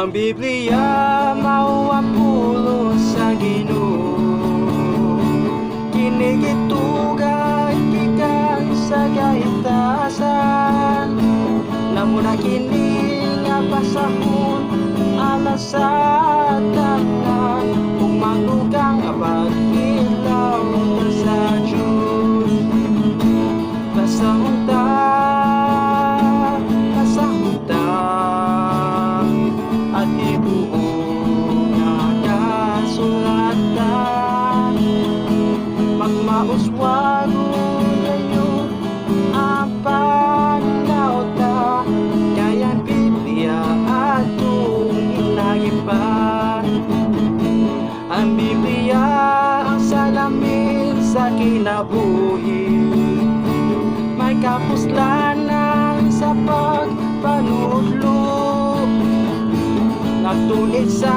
Ang Biblia mao ang pulo sa Ginoo. Kinigitugan gikan sa gaitasan Namuna kini nga pasahon alas kinabuhi May kapuslanan sa pagpanudlo. Nagtulit sa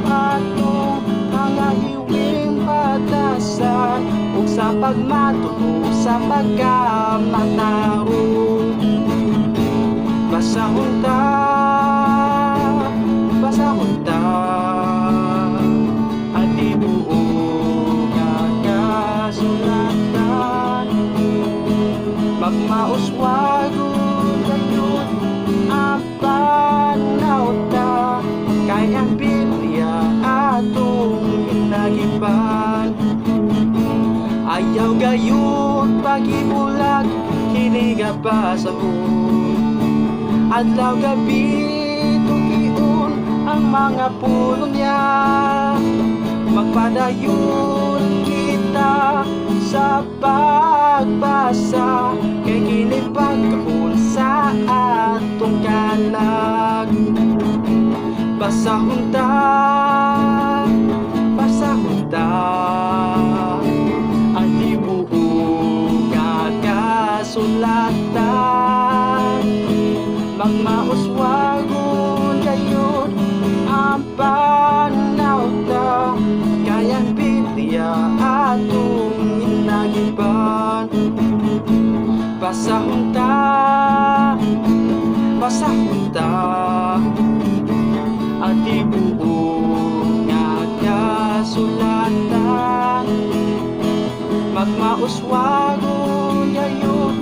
atong mga hiwing batasan Ug sa pagmatuto sa pagkamatao Basahon ta, Magmauswago ngayon ang pananaw ta Kaya ang Biblia atong inagipan Ayaw gayon pagibulag Kiniga pa sa Adlaw gabi tugion ang mga pulo niya. Magpadayon kita sa pagbasa Kay kinipag kahul sa atong kalag Basahon inagiban Basahon ta, basahon ta At ibuong nga kasulatan Magmauswagon kayo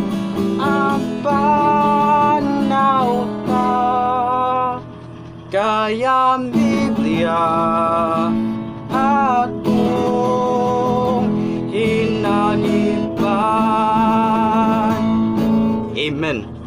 ang pananaw ta Kaya ang Biblia atong Amen